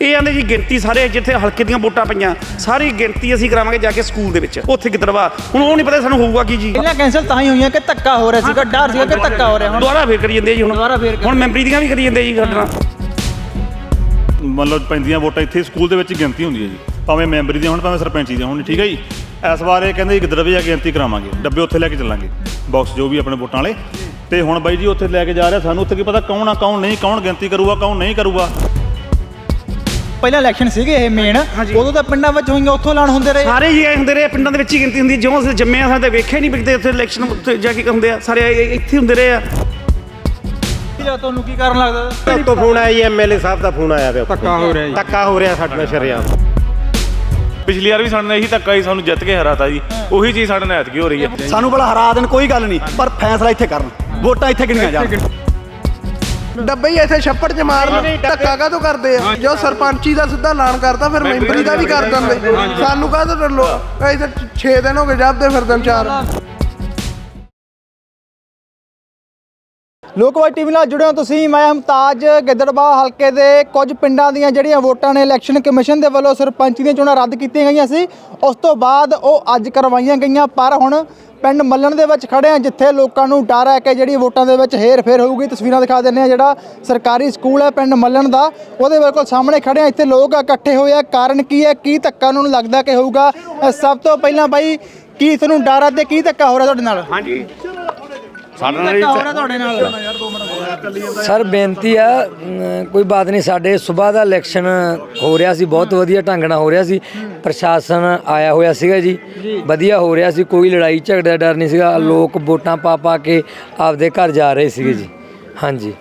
ਇਹ ਆਂਦੇ ਜੀ ਗਿਣਤੀ ਸਾਰੇ ਜਿੱਥੇ ਹਲਕੇ ਦੀਆਂ ਵੋਟਾਂ ਪਈਆਂ ਸਾਰੀ ਗਿਣਤੀ ਅਸੀਂ ਕਰਾਵਾਂਗੇ ਜਾ ਕੇ ਸਕੂਲ ਦੇ ਵਿੱਚ ਉੱਥੇ ਗਿੱਦੜਵਾ ਹੁਣ ਉਹ ਨਹੀਂ ਪਤਾ ਸਾਨੂੰ ਹੋਊਗਾ ਕੀ ਜੀ। ਪਹਿਲਾਂ ਕੈਂਸਲ ਤਾਂ ਹੀ ਹੋਈਆਂ ਕਿ ਧੱਕਾ ਹੋ ਰਿਹਾ ਸੀਗਾ ਡਰ ਸੀਗਾ ਕਿ ਧੱਕਾ ਹੋ ਰਿਹਾ ਹੁਣ। ਦੁਬਾਰਾ ਫੇਰ ਕਰੀ ਜਾਂਦੇ ਜੀ ਹੁਣ। ਦੁਬਾਰਾ ਫੇਰ ਹੁਣ ਮੈਂਬਰੀ ਦੀਆਂ ਵੀ ਕਰੀ ਜਾਂਦੇ ਜੀ ਮੰਨ ਲਓ ਪੈਂਦੀਆਂ ਵੋਟਾਂ ਇੱਥੇ ਸਕੂਲ ਦੇ ਵਿੱਚ ਗਿਣਤੀ ਹੁੰਦੀ ਹੈ ਜੀ। ਭਾਵੇਂ ਮੈਂਬਰੀ ਦੀਆਂ ਹੋਣ ਭਾਵੇਂ ਸਰਪੰਚੀ ਦੀਆਂ ਹੋਣ ਠੀਕ ਹੈ ਜੀ? ਇਸ ਵਾਰ ਇਹ ਕਹਿੰਦੇ ਜੀ ਗਿੱਦੜਵੇ ਜਾ ਕੇ ਗਿਣਤੀ ਕਰਾਵਾਂਗੇ ਡੱਬੇ ਉੱਥੇ ਲੈ ਕੇ ਚੱਲਾਂਗੇ ਬਾਕਸ ਜੋ ਵੀ ਆਪਣੇ ਵੋਟਾਂ ਵਾਲੇ। ਤੇ ਹੁਣ ਬਾਈ ਜੀ ਉੱਥੇ ਲੈ ਕੇ ਜਾ ਰਿਹਾ ਸਾਨੂੰ ਉੱਥੇ ਕੀ ਪਤਾ ਕੌਣ ਆ ਕੌਣ ਨਹੀਂ ਕੌਣ ਗਿਣਤੀ ਕਰੂਗਾ ਕੌਣ ਨਹੀਂ ਕਰੂਗਾ। ਪਹਿਲਾਂ ਇਲੈਕਸ਼ਨ ਸੀਗੇ ਇਹ ਮੇਨ ਉਦੋਂ ਤਾਂ ਪਿੰਡਾਂ ਵਿੱਚ ਹੋਈਆਂ ਉੱਥੋਂ ਐਲਾਨ ਹੁੰਦੇ ਰਹੇ। ਸਾਰੇ ਜੀ ਆਏ ਹੁੰਦੇ ਰਹੇ ਪਿੰਡਾਂ ਦੇ ਵਿੱਚ ਹੀ ਗਿਣਤੀ ਹੁੰਦੀ ਹੈ। ਜਿਉਂ ਅਸੀਂ ਜੰਮੇ ਆ ਸਾਡੇ ਵੇਖਿਆ ਨਹੀਂ ਵਿਕਦੇ ਉੱਥੇ ਇਲੈਕਸ਼ਨ ਉੱਥੇ ਜਾ ਕੇ ਹੁੰਦੇ ਆ ਸਾਰੇ ਇਹ- ਇੱਥੇ ਹੁੰਦੇ ਰਹੇ ਆ। ਤੁਹਾਨੂੰ ਕੀ ਕਾਰਨ ਲੱਗਦਾ? ਤੋਂ ਫੋਨ ਆਇਆ ਜੀ ਐਮਐਲਏ ਸਾਹਿਬ ਦਾ ਫੋਨ ਆਇਆ ਪਿਆ ਧੱਕਾ ਹੋ ਰਿਹਾ ਜੀ। ਧੱਕਾ ਹੋ ਰਿਹਾ ਸਾਡੇ ਨਾਲ ਸ਼ਰਿਆਮ। ਪਿਛਲੀ ਵਾਰ ਵੀ ਸਾਡੇ ਨਾਲ ਇਹੀ ਧੱਕਾ ਹੀ ਸਾਨੂੰ ਜਿੱਤ ਕੇ ਹਰਾਤਾ ਜੀ। ਉਹੀ ਚੀਜ਼ ਸਾਡੇ ਨਾਲ ਐਤਕੀ ਹੋ ਰਹੀ ਹੈ। ਸਾਨੂੰ ਭਲਾ ਹਰਾ ਦੇਣ ਕੋਈ ਗੱਲ ਨਹੀਂ ਪਰ ਫੈਸਲਾ ਇੱਥੇ ਕਰਨ। ਵੋਟਾਂ ਇੱਥੇ ਗਿਣੀਆਂ ਜਾਣ। ਡੱਬੇ ਹੀ ਇੱਥੇ ਛੱਪੜ ਚ ਮਾਰਨ ਧੱਕਾ ਕਾਹਤੋਂ ਕਰਦੇ ਆ? ਜੋ ਸਰਪੰਚੀ ਦਾ ਸਿੱਧਾ ਐਲਾਨ ਕਰਤਾ ਫਿਰ ਮੈਂਬਰੀ ਦਾ ਵੀ ਕਰ ਦਿੰਦੇ। ਸਾਨੂੰ ਕਾਹਤੋਂ ਡਰਲੋ? ਇੱਥੇ 6 ਦਿਨ ਹੋ ਗਏ ਜਾਂਦੇ ਫਿਰਦੇ ਨੂੰ ਚਾਰ ਲੋਕਵਾਈ ਟੀਵੀ ਨਾਲ ਜੁੜੇ ਹੋ ਤੁਸੀਂ। ਮੈਂ ਮੁਮਤਾਜ ਗਿੱਦੜਬਾ ਹਲਕੇ ਦੇ ਕੁਝ ਪਿੰਡਾਂ ਦੀਆਂ ਜਿਹੜੀਆਂ ਵੋਟਾਂ ਨੇ ਇਲੈਕਸ਼ਨ ਕਮਿਸ਼ਨ ਦੇ ਵੱਲੋਂ ਸਰਪੰਚ ਦੀਆਂ ਚੋਣਾਂ ਰੱਦ ਕੀਤੀਆਂ ਗਈਆਂ ਸੀ। ਉਸ ਤੋਂ ਬਾਅਦ ਉਹ ਅੱਜ ਕਰਵਾਈਆਂ ਗਈਆਂ, ਪਰ ਹੁਣ ਪਿੰਡ ਮੱਲਣ ਦੇ ਵਿੱਚ ਖੜੇ ਆ ਜਿੱਥੇ ਲੋਕਾਂ ਨੂੰ ਡਰ ਹੈ ਕਿ ਜਿਹੜੀ ਵੋਟਾਂ ਦੇ ਵਿੱਚ ਹੇਰ ਫੇਰ ਹੋਊਗੀ। ਤਸਵੀਰਾਂ ਦਿਖਾ ਦਿੰਦੇ ਆ ਜਿਹੜਾ ਸਰਕਾਰੀ ਸਕੂਲ ਹੈ ਪਿੰਡ ਮੱਲਣ ਦਾ। ਉਹਦੇ ਬਿਲਕੁਲ ਸਾਹਮਣੇ ਖੜੇ ਆ ਇੱਥੇ ਲੋਕ ਇਕੱਠੇ ਹੋਏ ਆ। ਕਾਰਨ ਕੀ ਹੈ? ਕੀ ਧੱਕਾ ਉਹਨਾਂ ਨੂੰ ਲੱਗਦਾ ਕਿ ਹੋਊਗਾ? ਸਭ ਤੋਂ ਪਹਿਲਾਂ ਬਾਈ, ਕੀ ਤੁਹਾਨੂੰ ਡਰ ਹੈ ਤੇ ਕੀ ਧੱਕਾ ਹੋ ਰਿਹਾ ਤੁਹਾਡੇ ਨਾਲ? ਹਾਂਜੀ। ਸਾਡਾ ਨਾਲ ਹੋ ਤੁਹਾਡੇ ਨਾਲ? ਸਰ ਬੇਨਤੀ ਆ ਅਮ, ਕੋਈ ਬਾਤ ਨਹੀਂ ਸਾਡੇ ਸਵੇਰ ਦਾ ਇਲੈਕਸ਼ਨ ਹੋ ਰਿਹਾ ਸੀ ਬਹੁਤ ਵਧੀਆ ਢੰਗ ਨਾਲ ਹੋ ਰਿਹਾ ਸੀ। ਪ੍ਰਸ਼ਾਸਨ ਆਇਆ ਹੋਇਆ ਸੀਗਾ ਜੀ ਵਧੀਆ ਹੋ ਰਿਹਾ ਸੀ ਕੋਈ ਲੜਾਈ ਝਗੜੇ ਦਾ ਡਰ ਨਹੀਂ ਸੀਗਾ। ਲੋਕ ਵੋਟਾਂ ਪਾ ਪਾ ਕੇ ਆਪਦੇ ਘਰ ਜਾ ਰਹੇ ਸੀਗੇ ਜੀ। ਹਾਂਜੀ।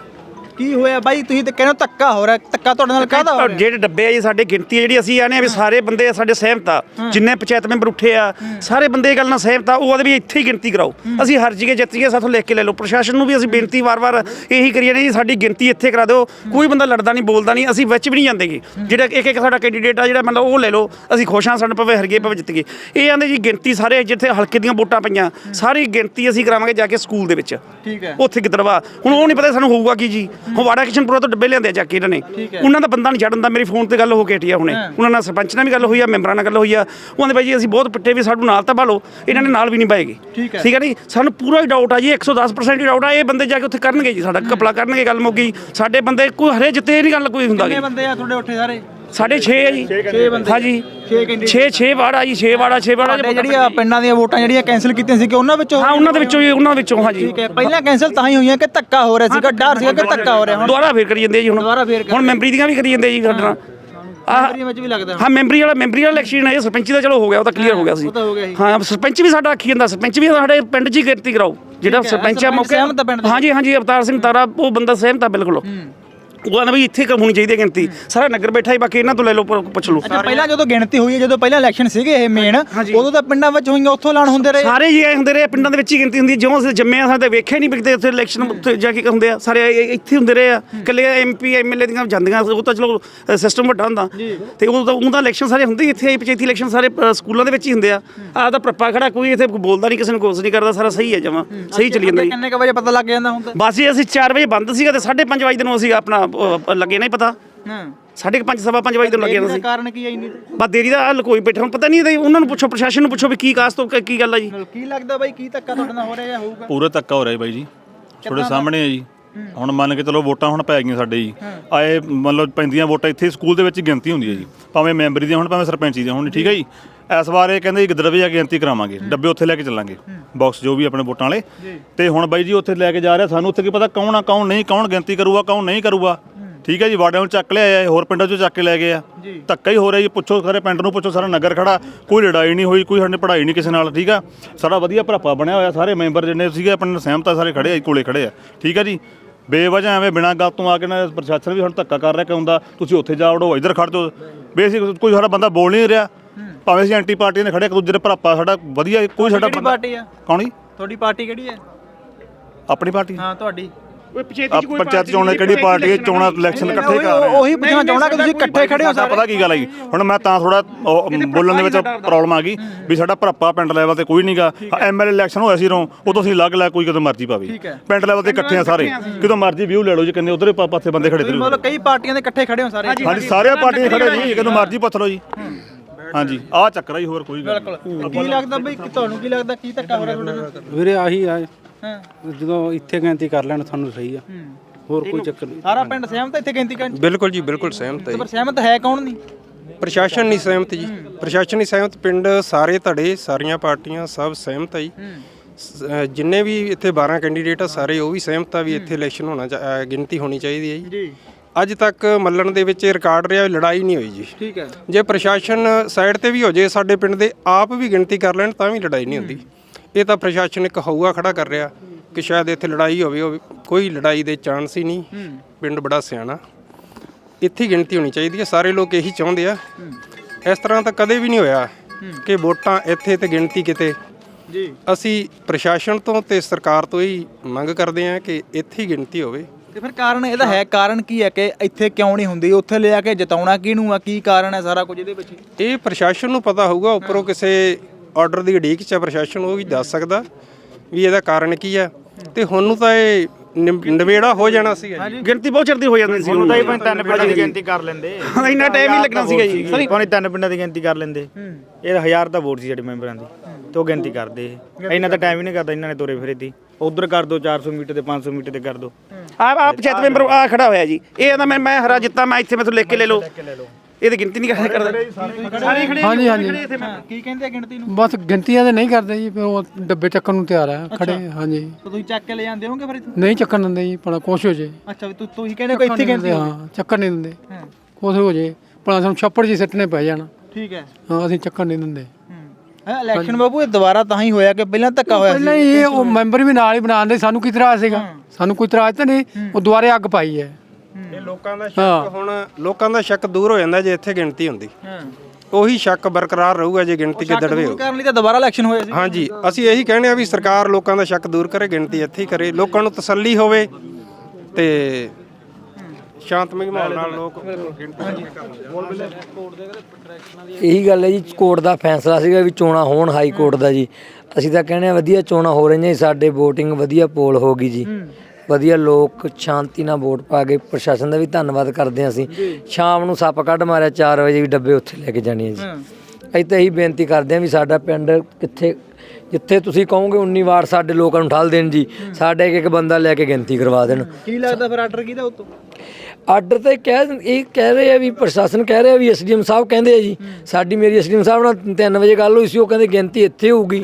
ਕੀ ਹੋਇਆ ਬਾਈ? ਤੁਸੀਂ ਤੇ ਕਹਿੰਦੇ ਹੋ ਧੱਕਾ ਹੋ ਰਿਹਾ। ਧੱਕਾ ਤੁਹਾਡੇ ਨਾਲ ਕਾਹਦਾ ਹੋ ਔਰ ਰਿਹਾ? ਜਿਹੜੇ ਡੱਬੇ ਆ ਜੀ ਸਾਡੇ ਗਿਣਤੀ ਜਿਹੜੀ ਅਸੀਂ ਆਨੇ ਆ ਵੀ ਸਾਰੇ ਬੰਦੇ ਸਾਡੇ ਸਹਿਮਤ ਆ। ਜਿੰਨੇ ਪੰਚਾਇਤ ਮੈਂਬਰ ਉੱਠੇ ਆ ਸਾਰੇ ਬੰਦੇ ਇਹ ਗੱਲ ਨਾਲ ਸਹਿਮਤ ਆ ਉਹ ਆਦੇ ਵੀ ਇੱਥੇ ਹੀ ਗਿਣਤੀ ਕਰਾਓ। ਅਸੀਂ ਹਰ ਜਗ੍ਹਾ ਜਿੱਤ ਗਏ ਸਾਥੋਂ ਲਿਖ ਕੇ ਲੈ ਲਓ। ਪ੍ਰਸ਼ਾਸਨ ਨੂੰ ਵੀ ਅਸੀਂ ਬੇਨਤੀ ਵਾਰ-ਵਾਰ ਇਹੀ ਕਰੀ ਜਾਂਦੇ ਜੀ ਸਾਡੀ ਗਿਣਤੀ ਇੱਥੇ ਕਰਾ ਦਿਓ। ਕੋਈ ਬੰਦਾ ਲੜਦਾ ਨਹੀਂ ਬੋਲਦਾ ਨਹੀਂ ਅਸੀਂ ਵਿੱਚ ਵੀ ਨਹੀਂ ਜਾਂਦੇਗੇ ਜਿਹੜਾ ਇੱਕ ਇੱਕ ਸਾਡਾ ਕੈਂਡੀਡੇਟ ਆ ਜਿਹੜਾ ਮਤਲਬ ਉਹ ਲੈ ਲਓ ਅਸੀਂ ਖੁਸ਼ ਹਾਂ ਸਾਨੂੰ ਪਵੇ ਹਰਗੇ ਪਵੇ ਜਿੱਤ ਗਏ। ਇਹ ਆਂਦੇ ਜੀ ਗਿਣਤੀ ਸਾਰੇ ਜਿੱਥੇ ਹਲਕੇ ਦੀਆਂ ਵੋਟਾਂ ਪਈਆਂ ਸਾਰੀ ਗਿਣਤੀ ਅਸੀਂ ਕਰਾਵਾਂਗੇ ਜਾ ਕੇ ਸਕੂਲ ਦੇ ਵਿੱਚ। ਠੀਕ ਹੈ। ਉੱਥੇ ਗਿੱਦੜਵਾ। ਹੁਣ ਉਹ ਨਹੀਂ ਪਤਾ ਸਾਨੂੰ ਹੋਊਗਾ ਕੀ ਜੀ। ਹਵਾੜਾ ਕਿਸ਼ਨਪੁਰਾ ਤੋਂ ਡੱਬੇ ਲਿਆਂਦੇ ਆ ਜਾ ਕੇ ਇਹਨਾਂ ਨੇ। ਉਹਨਾਂ ਦਾ ਬੰਦਾ ਨਹੀਂ ਛੱਡਣ ਦਾ ਮੇਰੀ ਫੋਨ ਤੇ ਗੱਲ ਹੋ ਕੇ ਹਟੀ ਆ ਹੁਣੇ। ਉਹਨਾਂ ਨਾਲ ਸਰਪੰਚ ਨਾਲ ਵੀ ਗੱਲ ਹੋਈ ਆ ਮੈਂਬਰਾਂ ਨਾਲ ਗੱਲ ਹੋਈ ਆ। ਉਹ ਕਹਿੰਦੇ ਬਾਈ ਜੀ ਅਸੀਂ ਬਹੁਤ ਪਿੱਟੇ ਵੀ ਸਾਨੂੰ ਨਾਲ ਤਾਂ ਭਾਲੋ ਇਹਨਾਂ ਨੇ ਨਾਲ ਵੀ ਨਹੀਂ ਪਾਏਗੇ। ਠੀਕ ਹੈ। ਠੀਕ ਹੈ ਜੀ? ਸਾਨੂੰ ਪੂਰਾ ਹੀ ਡਾਊਟ ਆ ਜੀ 110% ਹੀ ਡਾਊਟ ਆ ਇਹ ਬੰਦੇ ਜਾ ਕੇ ਉੱਥੇ ਕਰਨਗੇ ਜੀ ਸਾਡਾ ਕਪਲਾ ਕਰਨਗੇ ਗੱਲ ਮੁੱਕੀ ਸਾਡੇ ਬੰਦੇ ਕੋਈ ਹਰੇ ਜਿੱਤੇ ਨਹੀਂ ਗੱਲ ਕੋਈ ਹੁੰਦਾ ਕਿੰਨੇ ਬੰਦੇ ਆ ਤੁਹਾਡੇ ਉੱਠੇ ਸਾਰੇ? ਸਾਡੇ 6 ਆ ਜੀ। 6 ਬੰਦੇ। ਹਾਂਜੀ। ਛੇ candidate। 6 6 ਵਾੜਾ ਜੀ 6 ਵਾੜਾ 6 ਵਾੜਾ ਜਿਹੜੀਆਂ ਪਿੰਡਾਂ ਦੀਆਂ ਵੋਟਾਂ ਜਿਹੜੀਆਂ ਕੈਂਸਲ ਕੀਤੀਆਂ ਸੀ ਕਿ ਉਹਨਾਂ ਵਿੱਚੋਂ? ਹਾਂ ਉਹਨਾਂ ਦੇ ਵਿੱਚੋਂ ਹੀ ਉਹਨਾਂ ਵਿੱਚੋਂ ਹਾਂਜੀ। ਠੀਕ ਹੈ। ਪਹਿਲਾਂ ਕੈਂਸਲ ਤਾਂ ਹੀ ਹੋਈਆਂ ਕਿ ਧੱਕਾ ਹੋ ਰਿਹਾ ਸੀਗਾ ਡਰ ਸੀਗਾ ਕਿ ਧੱਕਾ ਹੋ ਰਿਹਾ ਹੁਣ। ਦੁਬਾਰਾ ਫੇਰ ਕਰੀ ਜਾਂਦੇ ਜੀ ਹੁਣ। ਦੁਬਾਰਾ ਫੇਰ ਕਰ- ਹੁਣ ਮੈਂਬਰੀ ਦੀਆਂ ਵੀ ਕਰੀ ਜਾਂਦੇ ਜੀ ਸਾਡੇ ਨਾਲ ਆਹ ਮੈਂਬਰੀਆਂ ਵਿੱਚ ਵੀ ਲੱਗਦਾ। ਹਾਂ ਮੈਂਬਰੀ ਵਾਲਾ ਮੈਂਬਰੀ ਵਾਲਾ ਇਲੈਕਸ਼ਨ ਹੈ ਸਰਪੰਚੀ ਦਾ ਚਲੋ ਹੋ ਗਿਆ ਉਹ ਤਾਂ ਕਲੀਅਰ ਹੋ ਗਿਆ ਸੀ। ਹੋ। ਹਾਂ ਸਰਪੰਚ ਵੀ ਸਾਡਾ ਆਖੀ ਜਾਂਦਾ ਸਰਪੰਚ ਵੀ ਸਾਡੇ ਪਿੰਡ 'ਚ ਹੀ ਗਿਣਤੀ ਕਰਾਓ। ਜਿਹੜਾ ਹੈ, ਸਰਪੰਚ ਆ ਮੌਕੇ? ਹਾਂਜੀ ਹਾਂਜੀ ਅਵਤਾਰ ਸਿੰਘ ਤਾਰਾ ਉਹ ਬੰਦਾ ਸਹਿਮਤ ਆ ਬਿਲਕੁਲ। ਉਹ ਕਹਿੰਦਾ ਵੀ ਇੱਥੇ ਹੋਣੀ ਚਾਹੀਦੀ ਹੈ ਗਿਣਤੀ। ਸਾਰਾ ਨਗਰ ਬੈਠਾ ਹੀ ਬਾਕੀ ਇਹਨਾਂ ਤੋਂ ਲੈ ਲਓ ਪੁ- ਪੁੱਛ ਲਓ। ਅੱਛਾ ਪਹਿਲਾਂ ਜਦੋਂ ਗਿਣਤੀ ਹੋਈ ਹੈ ਜਦੋਂ ਪਹਿਲਾਂ ਇਲੈਕਸ਼ਨ ਸੀਗੇ ਇਹ ਮੇਨ ਉਦੋਂ ਤਾਂ ਪਿੰਡਾਂ ਵਿੱਚ ਹੋਈਆਂ ਉੱਥੋਂ ਐਲਾਨ ਹੁੰਦੇ ਰਹੇ। ਸਾਰੇ ਜੀ ਆਏ ਹੁੰਦੇ ਰਹੇ ਪਿੰਡਾਂ ਦੇ ਵਿੱਚ ਹੀ ਗਿਣਤੀ ਹੁੰਦੀ ਹੈ। ਜਿਉਂ ਅਸੀਂ ਜੰਮੇ ਆ ਸਾਡੇ ਵੇਖਿਆ ਨਹੀਂ ਵਿਕਦੇ ਉੱਥੇ ਇਲੈਕਸ਼ਨ ਉੱਥੇ ਜਾ ਕੇ ਹੁੰਦੇ ਆ। ਸਾਰੇ ਇਹ- ਇੱਥੇ ਹੁੰਦੇ ਰਹੇ ਆ। ਇਕੱਲੇ ਐਮਪੀ ਐਮਐਲਏ ਦੀਆਂ ਜਾਂਦੀਆਂ ਉਹ ਤਾਂ ਚਲੋ ਸਿਸਟਮ ਵੱਡਾ ਹੁੰਦਾ। ਤੇ ਉਹ ਤਾਂ ਉਹਦਾ ਇਲੈਕਸ਼ਨ ਸਾਰੇ ਹੁੰਦੇ ਹੀ ਇੱਥੇ ਆਈ ਪੰਚਾਇਤੀ ਇਲੈਕਸ਼ਨ ਸਾਰੇ ਅ, ਸਕੂਲਾਂ ਦੇ ਵਿੱਚ ਹੀ ਹੁੰਦੇ ਆ। ਆਹ ਤਾਂ ਪ੍ਰੱਪਾ ਖੜਾ ਕੋਈ ਇੱਥੇ ਬੋਲਦਾ ਨਹੀਂ ਕਿਸੇ ਨੂੰ ਕੁਛ ਨਹੀਂ ਕਰਦਾ ਸਾਰਾ ਸਹੀ ਹੈ ਜਮਾ। ਸਹੀ ਚੱਲੀ ਜਾਂਦਾ ਜੀ। ਕਿੰਨੇ ਕੁ ਵਜੇ ਪਤਾ ਲੱਗ ਜਾਂਦਾ ਤਾਂ? ਬਸ ਜੀ ਅਸੀਂ 4 ਵਜੇ ਬੰਦ ਸੀਗਾ ਤੇ 5:30 ਵਜੇ ਨੂੰ ਅਸੀਂ ਆਪਣਾ ਲੱਗੇ ਨਹੀਂ ਪਤਾ? ਹਾਂ ਸਾਢੇ ਕੁ ਪੰਜ ਸਵਾ ਪੰਜ ਵਜੇ ਤੋਂ ਲੱਗੇ ਇਹਦਾ ਸੀ ਕਾਰਨ ਕੀ ਹੈ ਇੰਨੀ? ਬਸ ਦੇਰੀ ਦਾ ਹੱਲ ਕੋਈ ਬੈਠਾ ਹੁਣ ਪਤਾ ਨਹੀਂ ਇਹਦਾ ਉਹਨਾਂ ਨੂੰ ਪੁੱਛੋ ਪ੍ਰਸ਼ਾਸਨ ਨੂੰ ਪੁੱਛੋ ਵੀ ਕੀ ਕਾਸ ਤੋਂ ਕ- ਕੀ ਗੱਲ ਆ ਜੀ। ਕੀ ਲੱਗਦਾ ਬਾਈ ਕੀ ਧੱਕਾ ਤੁਹਾਡੇ ਨਾਲ ਹੋ ਰਿਹਾ ਜਾਂ ਹੋਊਗਾ? ਪੂਰਾ ਧੱਕਾ ਹੋ ਰਿਹਾ ਬਾਈ ਜੀ। ਤੁਹਾਡੇ ਸਾਹਮਣੇ ਹੈ ਜੀ। ਹੁਣ ਮੰਨ ਕੇ ਚਲੋ ਵੋਟਾਂ ਹੁਣ ਪੈ ਗਈਆਂ ਸਾਡੇ ਜੀ। ਆਏ ਮੰਨ ਲਓ ਪੈਂਦੀਆਂ ਵੋਟਾਂ ਇੱਥੇ ਸਕੂਲ ਦੇ ਵਿੱਚ ਗਿਣਤੀ ਹੁੰਦੀ ਹੈ ਜੀ। ਭਾਵੇਂ ਮੈਂਬਰੀ ਦੀਆਂ ਹੋਣ ਭਾਵੇਂ ਸਰਪੰਚੀ ਦੀਆਂ ਹੋਣ ਠੀਕ ਹੈ ਜੀ। ਇਸ ਵਾਰ ਇਹ ਕਹਿੰਦੇ ਜੀ ਗਿੱਦੜਵੇ ਜਾ ਕੇ ਗਿਣਤੀ ਕਰਾਵਾਂਗੇ। ਡੱਬੇ ਉੱਥੇ ਲੈ ਕੇ ਚੱਲਾਂਗੇ। ਬਾਕਸ ਜੋ ਵੀ ਆਪਣੇ ਵੋਟਾਂ ਵਾਲੇ। ਤੇ ਹੁਣ ਬਾਈ ਜੀ ਉੱਥੇ ਲੈ ਕੇ ਜਾ ਰਿਹਾ ਸਾਨੂੰ ਉੱਥੇ ਕੀ ਪਤਾ ਕੌਣ ਆ ਕੌਣ ਨਹੀਂ ਕੌਣ ਗਿਣਤੀ ਕਰੂਗਾ ਕੌਣ ਨਹੀਂ ਕਰੂਗਾ। ਠੀਕ ਹੈ ਜੀ ਵਾਰਡਾਂ ਨੂੰ ਚੱਕ ਲਿਆਏ ਆ ਹੋਰ ਪਿੰਡਾਂ ਚੋਂ ਚੱਕ ਕੇ ਲੈ ਗਏ ਆ। ਧੱਕਾ ਹੀ ਹੋ ਰਿਹਾ ਜੀ ਪੁੱਛੋ ਸਾਰੇ ਪਿੰਡ ਨੂੰ ਪੁੱਛੋ ਸਾਰਾ ਨਗਰ ਖੜਾ। ਕੋਈ ਲੜਾਈ ਨਹੀਂ ਹੋਈ ਕੋਈ ਸਾਡੇ ਪੜਾਈ ਨਹੀਂ ਕਿਸੇ ਨਾਲ ਠੀਕ ਆ? ਸਾਡਾ ਵਧੀਆ ਭਰਾਪਾ ਬਣਿਆ ਹੋਇਆ ਸਾਰੇ ਮੈਂਬਰ ਜਿੰਨੇ ਸੀਗੇ ਆਪਣੇ ਨਾਲ ਸਹਿਮਤ ਸਾਰੇ ਖੜੇ ਆ ਕੋਲੇ ਖੜੇ ਆ। ਠੀਕ ਆ ਜੀ? ਬੇਵਜ੍ਹਾ ਐਵੇਂ ਬਿਨਾਂ ਗੱਲ ਤੋਂ ਆ ਕੇ ਨਾ ਪ੍ਰਸ਼ਾਸਨ ਵੀ ਹੁਣ ਧੱਕਾ ਕਰ ਰਿਹਾ ਕਿ ਹੁੰਦਾ ਤੁਸੀਂ ਉੱਥੇ ਜਾ ਵੜੋ ਇੱਧਰ ਖੜ ਜਾਓ। ਬੇਸਿਕ ਕੋਈ ਸਾਡਾ ਬੰਦਾ ਬੋਲ ਨਹੀਂ ਰਿਹਾ। ਭਾਵੇਂ ਅਸੀਂ ਐਂਟੀ ਪਾਰਟੀ ਨੇ ਖੜੇ ਇੱਕ ਦੂਜੇ ਦੇ ਭਰਾਪਾ ਸਾਡਾ ਵਧੀਆ ਕੋਈ ਸਾਡਾ ਕਿਹੜੀ ਬੰਦਾ ਪਾਰਟੀ ਆ? ਕੌਣ ਜੀ? ਤੁਹਾਡੀ ਪਾਰਟੀ ਕਿਹੜੀ ਹੈ ਆਪਣੀ ਪਾਰਟੀ। ਹਾਂ ਤੁਹਾਡੀ। ਆ ਪੰਚਾਇਤ ਚੋਣਾਂ ਕਿਹੜੀ ਪਾਰਟੀ ਹੈ ਚੋਣਾਂ ਇਲੈਕਸ਼ਨ ਇਕੱਠੇ ਕਰ ਰਹੇ ਉਹੀ ਪੁੱਛਣਾ ਚਾਹੁੰਦਾ ਕਿ ਤੁਸੀਂ ਇਕੱਠੇ ਖੜੇ ਹੋ ਪਤਾ ਕੀ ਗੱਲ ਜੀ? ਹੁਣ ਮੈਂ ਤਾਂ ਥੋੜਾ ਬੋਲਣ ਦੇ ਵਿੱਚ ਪ੍ਰੋਬਲਮ ਆ ਗਈ ਵੀ ਸਾਡਾ ਭਰਪਾ ਪਿੰਡ ਲੈਵਲ ਤੇ ਕੋਈ ਨਹੀਂਗਾ ਐਮਐਲਏ ਇਲੈਕਸ਼ਨ ਹੋਇਆ ਸੀ ਰੋਂ ਉਦੋਂ ਅਸੀਂ ਅਲੱਗ ਅਲੱਗ ਕੋਈ ਕਦੋਂ ਮਰਜ਼ੀ ਪਾਵੇ। ਪਿੰਡ ਲੈਵਲ ਤੇ ਇਕੱਠੇ ਆ ਸਾਰੇ। ਕਿਦੋਂ ਮਰਜ਼ੀ ਵਿਊ ਲੈ ਲਓ ਜੀ ਕਹਿੰਦੇ ਉਧਰੇ ਪਾਸੇ ਬੰਦੇ ਖੜੇ ਤੇ ਮਤਲਬ ਕਈ ਪਾਰਟੀਆਂ ਦੇ ਇਕੱਠੇ ਖੜੇ ਹੋ ਸਾਰੇ। ਹਾਂਜੀ ਸਾਰੇ ਪਾਰਟੀਆਂ ਖੜੇ ਜੀ ਕਿਦੋਂ ਮਰਜ਼ੀ ਪੁੱਛ ਲਓ ਜੀ। ਹਾਂਜੀ ਆਹ ਚੱਕਰ ਆ ਜੀ ਹੋਰ ਕੋਈ ਗੱਲ ਨਹੀਂ। ਕੀ ਲੱਗਦਾ ਬਈ ਕਿ ਤੁਹਾਨੂੰ ਕੀ ਲੱਗਦਾ ਕੀ ਧੱਕਾ ਹੋ ਰਿਹਾ ਤੁਹਾਡੇ ਨਾਲ? ਵੀਰੇ ਆਹੀ ਆ। ਹਾਂ। ਜਦੋਂ ਇੱਥੇ ਗਿਣਤੀ ਕਰ ਲੈਣ ਤੁਹਾਨੂੰ ਸਹੀ ਆ। ਹੋਰ ਕੋਈ ਚੱਕਰ ਨਹੀਂ। ਸਾਰਾ ਪਿੰਡ ਸਹਿਮਤ ਹੈ ਇੱਥੇ ਗਿਣਤੀ ਕਰਨ ਚ? ਬਿਲਕੁਲ ਜੀ ਬਿਲਕੁਲ ਸਹਿਮਤ ਹੈ ਜੀ। ਪਰ ਸਹਿਮਤ ਹੈ ਕੌਣ ਨਹੀਂ? ਪ੍ਰਸ਼ਾਸਨ ਨਹੀਂ ਸਹਿਮਤ ਜੀ। ਪ੍ਰਸ਼ਾਸਨ ਨਹੀਂ ਸਹਿਮਤ ਪਿੰਡ ਸਾਰੇ ਧੜੇ ਸਾਰੀਆਂ ਪਾਰਟੀਆਂ ਸਭ ਸਹਿਮਤ ਹੈ ਜੀ। ਸ- ਅ, ਜਿੰਨੇ ਵੀ ਇੱਥੇ 12 ਕੈਂਡੀਡੇਟ ਆ ਸਾਰੇ ਉਹ ਵੀ ਸਹਿਮਤ ਆ ਵੀ ਇੱਥੇ ਇਲੈਕਸ਼ਨ ਹੋਣਾ ਚਾ- ਅ, ਗਿਣਤੀ ਹੋਣੀ ਚਾਹੀਦੀ ਹੈ ਜੀ। ਜੀ। ਅੱਜ ਤੱਕ ਮੱਲਣ ਦੇ ਵਿੱਚ ਰਿਕਾਰਡ ਰਿਹਾ ਲੜਾਈ ਨਹੀਂ ਹੋਈ ਜੀ। ਠੀਕ ਹੈ। ਜੇ ਪ੍ਰਸ਼ਾਸਨ ਸਾਈਡ ਤੇ ਵੀ ਹੋ ਜੇ ਸਾਡੇ ਪਿੰਡ ਦੇ ਆਪ ਵੀ ਗਿਣਤੀ ਕਰ ਲੈਣ ਤਾਂ ਵੀ ਲੜਾਈ ਨਹੀਂ ਹੁੰਦੀ। ਇਹ ਤਾਂ ਪ੍ਰਸ਼ਾਸਨ ਇੱਕ ਹਊਆ ਖੜਾ ਕਰ ਰਿਹਾ ਕਿ ਸ਼ਾਇਦ ਇੱਥੇ ਲੜਾਈ ਹੋਵੇ ਹੋਵੇ ਕੋਈ ਲੜਾਈ ਦੇ ਚਾਂਸ ਹੀ ਨਹੀਂ। ਪਿੰਡ ਬੜਾ ਸਿਆਣਾ। ਇੱਥੇ ਗਿਣਤੀ ਹੋਣੀ ਚਾਹੀਦੀ ਹੈ ਸਾਰੇ ਲੋਕ ਇਹੀ ਚਾਹੁੰਦੇ ਆ। ਇਸ ਤਰ੍ਹਾਂ ਤਾਂ ਕਦੇ ਵੀ ਨਹੀਂ ਹੋਇਆ ਕਿ ਵੋਟਾਂ ਇੱਥੇ ਤੇ ਗਿਣਤੀ ਕਿਤੇ। ਜੀ। ਅਸੀਂ ਪ੍ਰਸ਼ਾਸਨ ਤੋਂ ਤੇ ਸਰਕਾਰ ਤੋਂ ਹੀ ਮੰਗ ਕਰਦੇ ਹਾਂ ਕਿ ਇੱਥੇ ਹੀ ਗਿਣਤੀ ਹੋਵੇ। ਤੇ ਫਿਰ ਕਾਰਨ ਇਹਦਾ ਹੈ ਕਾਰਨ ਕੀ ਹੈ ਕਿ ਇੱਥੇ ਕਿਉਂ ਨਹੀਂ ਹੁੰਦੀ? ਉੱਥੇ ਲਿਆ ਕੇ ਜਿਤਾਉਣਾ ਕਿਹਨੂੰ ਆ? ਕੀ ਕਾਰਨ ਹੈ ਸਾਰਾ ਕੁਝ ਇਹਦੇ ਵਿੱਚ? ਇਹ ਪ੍ਰਸ਼ਾਸਨ ਨੂੰ ਪਤਾ ਹੋਊਗਾ ਉੱਪਰੋਂ ਕਿਸੇ ਆਰਡਰ ਦੀ ਉਡੀਕ 'ਚ ਪ੍ਰਸ਼ਾਸਨ ਉਹ ਵੀ ਦੱਸ ਸਕਦਾ ਵੀ ਇਹਦਾ ਕਾਰਨ ਕੀ ਆ ਤੇ ਹੁਣ ਨੂੰ ਤਾਂ ਇਹ ਨਿਮ- ਨਿਬੇੜਾ ਹੋ ਜਾਣਾ ਸੀ ਗਿਣਤੀ ਬਹੁਤ ਚਿਰ ਦੀ ਹੋ ਜਾਂਦੀ ਸੀ। ਹੁਣ ਤਾਂ ਹੀ ਪੰਜ ਤਿੰਨ ਪਿੰਡਾਂ ਦੀ ਗਿਣਤੀ ਕਰ ਲੈਂਦੇ। ਇੰਨਾ ਟਾਈਮ ਹੀ ਲੱਗਣਾ ਸੀਗਾ ਜੀ। ਪੌਣੇ ਤਿੰਨ ਪਿੰਡਾਂ ਦੀ ਗਿਣਤੀ ਕਰ ਲੈਂਦੇ। ਇਹ ਹਜ਼ਾਰ ਦਾ ਵੋਟ ਸੀ ਸਾਡੇ ਮੈਂਬਰਾਂ ਦੀ। ਤੇ ਉਹ ਗਿਣਤੀ ਕਰਦੇ। ਇਹ ਇੰਨਾ ਤਾਂ ਟਾਈਮ ਹੀ ਨਹੀਂ ਕਰਦਾ ਇਹਨਾਂ ਨੇ ਤੋਰੇ ਫਿਰੇ ਦੀ। ਉਧਰ ਕਰ ਦੋ 400 ਮੀਟਰ ਤੇ 500 ਮੀਟਰ ਤੇ ਕਰ ਦੋ। ਆ ਆ ਪੰਚਾਇਤ ਮੈਂਬਰ ਆ ਖੜਾ ਹੋਇਆ ਜੀ। ਇਹ ਕਹਿੰਦਾ ਮੈਂ ਮੈਂ ਹਰਾ ਜਿੱਤਾ ਮੈਂ ਇੱਥੇ ਮੈਥੋਂ ਲਿਖ ਕੇ ਲੈ ਲਓ। ਇਹਦੀ ਗਿਣਤੀ ਨਹੀਂ ਕਰਦਾ ਸਾਰੇ ਖੜੇ ਹਾਂਜੀ ਹਾਂਜੀ। ਕੀ ਕਹਿੰਦੇ ਆ ਗਿਣਤੀ ਨੂੰ? ਬਸ ਗਿਣਤੀਆਂ ਦੇ ਨਹੀਂ ਕਰਦੇ ਜੀ ਫਿਰ ਉਹ ਡੱਬੇ ਚੱਕਣ ਨੂੰ ਤਿਆਰ ਆ ਖੜੇ ਹਾਂਜੀ। ਤਾਂ ਤੁਸੀਂ ਚੱਕ ਕੇ ਲੈ ਜਾਂਦੇ ਹੋਗੇ ਫਿਰ ਇੱਥੋਂ? ਨਹੀਂ ਚੱਕਣ ਦਿੰਦੇ ਜੀ ਭਲਾ ਕੁਛ ਹੋ ਜੇ। ਅੱਛਾ ਵੀ ਤੂੰ ਤੁਸੀਂ ਕਹਿੰਦੇ ਕੋਈ ਇੱਥੇ ਗਿਣਤੀ। ਹਾਂ ਚੱਕਣ ਨਹੀਂ ਦਿੰਦੇ। ਹਾਂ। ਕੁਛ ਹੋ ਜੇ। ਭਲਾ ਸਾਨੂੰ ਛੱਪੜ ਜੀ ਸਿੱਟਣੇ ਪੈ ਜਾਣ। ਠੀਕ ਹੈ। ਹਾਂ ਅਸੀਂ ਚੱਕਣ ਨਹੀਂ ਦਿੰਦੇ। ਇਲੈਕਸ਼ਨ ਬਾਬੂ ਇਹ ਦੁਬਾਰਾ ਤਾਂ ਹੀ ਹੋਇਆ ਕਿ ਪਹਿਲਾਂ ਧੱਕਾ ਹੋਇਆ ਸੀ। ਪਹਿਲਾਂ ਹੀ ਇਹ ਉਹ ਮੈਂਬਰ ਵੀ ਨਾਲ ਹੀ ਬਣਾਉਂਦੇ ਸਾਨੂੰ ਕੀ ਇਤਰਾਜ਼ ਸੀਗਾ। ਸਾਨੂੰ ਕੋਈ ਇਤਰਾਜ਼ ਤਾਂ ਨਹੀਂ ਉਹ ਦੁਆਰੇ ਅੱਗ ਪਾਈ ਹੈ। ਇਹ ਲੋਕਾਂ ਦਾ ਸ਼ੱਕ ਹੁਣ ਲੋਕਾਂ ਦਾ ਸ਼ੱਕ ਦੂਰ ਹੋ ਜਾਂਦਾ ਜੇ ਇੱਥੇ ਗਿਣਤੀ ਹੁੰਦੀ। ਉਹੀ ਸ਼ੱਕ ਬਰਕਰਾਰ ਰਹੂਗਾ ਜੇ ਗਿਣਤੀ ਕਿੱਦੜਵੇ ਦੂਰ ਹੋ ਕਰਨ ਲਈ ਤਾਂ ਦੁਬਾਰਾ ਇਲੈਕਸ਼ਨ ਹੋਇਆ ਸੀ। ਹਾਂਜੀ ਅਸੀਂ ਇਹੀ ਕਹਿੰਦੇ ਆ ਵੀ ਸਰਕਾਰ ਲੋਕਾਂ ਦਾ ਸ਼ੱਕ ਦੂਰ ਕਰੇ ਗਿਣਤੀ ਇੱਥੇ ਹੀ ਕਰੇ ਲੋਕਾਂ ਨੂੰ ਤਸੱਲੀ ਹੋਵੇ ਤੇ ਸ਼ਾਂਤਮਈ ਮਾਹੌਲ ਨਾਲ ਲੋਕ ਗਿਣਤੀ ਇਹੀ ਗੱਲ ਹੈ ਜੀ ਕੋਰਟ ਦਾ ਫੈਸਲਾ ਸੀਗਾ ਵੀ ਚੋਣਾਂ ਹੋਣ ਹਾਈ ਕੋਰਟ ਦਾ ਜੀ। ਅਸੀਂ ਤਾਂ ਕਹਿੰਦੇ ਆ ਵਧੀਆ ਚੋਣਾਂ ਹੋ ਰਹੀਆਂ ਜੀ ਸਾਡੇ VOTING ਵਧੀਆ ਪੋਲ ਹੋ ਗਈ ਜੀ। ਵਧੀਆ ਲੋਕ ਸ਼ਾਂਤੀ ਨਾਲ ਵੋਟ ਪਾ ਕੇ ਪ੍ਰਸ਼ਾਸਨ ਦਾ ਵੀ ਧੰਨਵਾਦ ਕਰਦੇ ਹਾਂ ਅਸੀਂ। ਸ਼ਾਮ ਨੂੰ ਸੱਪ ਕੱਢ ਮਾਰਿਆ 4 ਵਜੇ ਵੀ ਡੱਬੇ ਉੱਥੇ ਲੈ ਕੇ ਜਾਣੇ ਆ ਜੀ। ਅਸੀਂ ਤਾਂ ਇਹੀ ਬੇਨਤੀ ਕਰਦੇ ਹਾਂ ਵੀ ਸਾਡਾ ਪਿੰਡ ਕਿੱਥੇ ਜਿੱਥੇ ਤੁਸੀਂ ਕਹੋਗੇ 19 ਵਾਰ ਸਾਡੇ ਲੋਕਾਂ ਨੂੰ ਠਾਲ ਦੇਣ ਜੀ। ਸਾਡਾ ਇੱਕ ਇੱਕ ਬੰਦਾ ਲੈ ਕੇ ਗਿਣਤੀ ਕਰਵਾ ਦੇਣ। ਕੀ ਲੱਗਦਾ ਫਿਰ ਆਰਡਰ ਕਿਹਦਾ ਉਤੋਂ? ਆਰਡਰ ਤੇ ਕਹਿ ਇਹ ਕਹਿ ਰਹੇ ਆ ਵੀ ਪ੍ਰਸ਼ਾਸਨ ਕਹਿ ਰਿਹਾ ਵੀ ਐਸਡੀਐਮ ਸਾਹਿਬ ਕਹਿੰਦੇ ਆ ਜੀ ਸਾਡੀ ਮੇਰੀ ਐਸਡੀਐਮ ਸਾਹਿਬ ਨਾਲ 3 ਵਜੇ ਗੱਲ ਹੋਈ ਸੀ ਉਹ ਕਹਿੰਦੇ ਗਿਣਤੀ ਇੱਥੇ ਹੋਊਗੀ।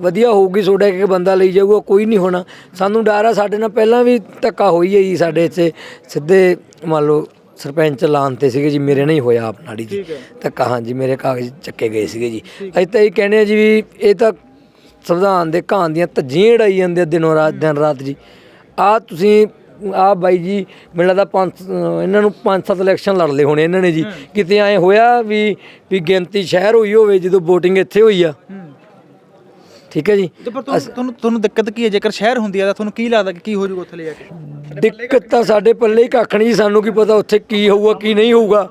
ਵਧੀਆ ਹੋਊਗੀ ਤੁਹਾਡਾ ਇੱਕ ਇੱਕ ਬੰਦਾ ਲਈ ਜਾਊਗਾ ਕੋਈ ਨਹੀਂ ਹੋਣਾ। ਸਾਨੂੰ ਡਰ ਆ ਸਾਡੇ ਨਾਲ ਪਹਿਲਾਂ ਵੀ ਧੱਕਾ ਹੋਈ ਹੈ ਜੀ ਸਾਡੇ ਇੱਥੇ ਸਿੱਧੇ ਮੰਨ ਲਓ ਸਰਪੰਚ ਲਾਉਣ ਤੇ ਸੀਗੇ ਜੀ ਮੇਰੇ ਨਹੀਂ ਹੋਇਆ ਆਪ ਨਾੜੀ ਜੀ। ਧੱਕਾ ਹਾਂਜੀ ਮੇਰੇ ਕਾਗਜ਼ ਚੱਕੇ ਗਏ ਸੀਗੇ ਜੀ। ਅਸੀਂ ਤਾਂ ਇਹ ਕਹਿੰਦੇ ਆ ਜੀ ਵੀ ਇਹ ਤਾਂ ਸੰਵਿਧਾਨ ਦੇ ਘਾਣ ਦੀਆਂ ਧੱਜੀਆਂ ਉਡਾਈ ਜਾਂਦੇ ਦਿਨੋਂ ਰਾਤ ਦਿਨ ਰਾਤ ਜੀ। ਆ ਤੁਸੀਂ ਆ ਬਾਈ ਜੀ ਮੈਨੂੰ ਲੱਗਦਾ ਪੰਜ ਇਹਨਾਂ ਨੂੰ ਪੰਜ ਸੱਤ ਇਲੈਕਸ਼ਨ ਲੜ ਲਏ ਹੋਣੇ ਇਹਨਾਂ ਨੇ ਜੀ। ਕਿਤੇ ਐ ਹੋਇਆ ਵੀ ਵੀ ਗਿਣਤੀ ਸ਼ਹਿਰ ਹੋਈ ਹੋਵੇ ਜਦੋਂ VOTING ਇੱਥੇ ਹੋਈ ਆ। ਠੀਕ ਹੈ ਜੀ? ਤੇ ਪਰ ਤੁਹਾਨੂੰ ਤੁਹਾਨੂੰ ਤੁਹਾਨੂੰ ਦਿੱਕਤ ਕੀ ਹੈ? ਜੇਕਰ ਸ਼ਹਿਰ ਹੁੰਦੀ ਹੈ ਤਾਂ ਤੁਹਾਨੂੰ ਕੀ ਲੱਗਦਾ ਕਿ ਕੀ ਹੋ ਜਾਊਗਾ ਉੱਥੇ ਲੈ ਜਾ ਕੇ? ਦਿੱਕਤ ਤਾਂ ਸਾਡੇ ਪੱਲੇ ਹੀ ਕੱਖ ਨਹੀਂ ਸਾਨੂੰ ਕੀ ਪਤਾ ਉੱਥੇ ਕੀ ਹੋਊਗਾ ਕੀ ਨਹੀਂ ਹੋਊਗਾ।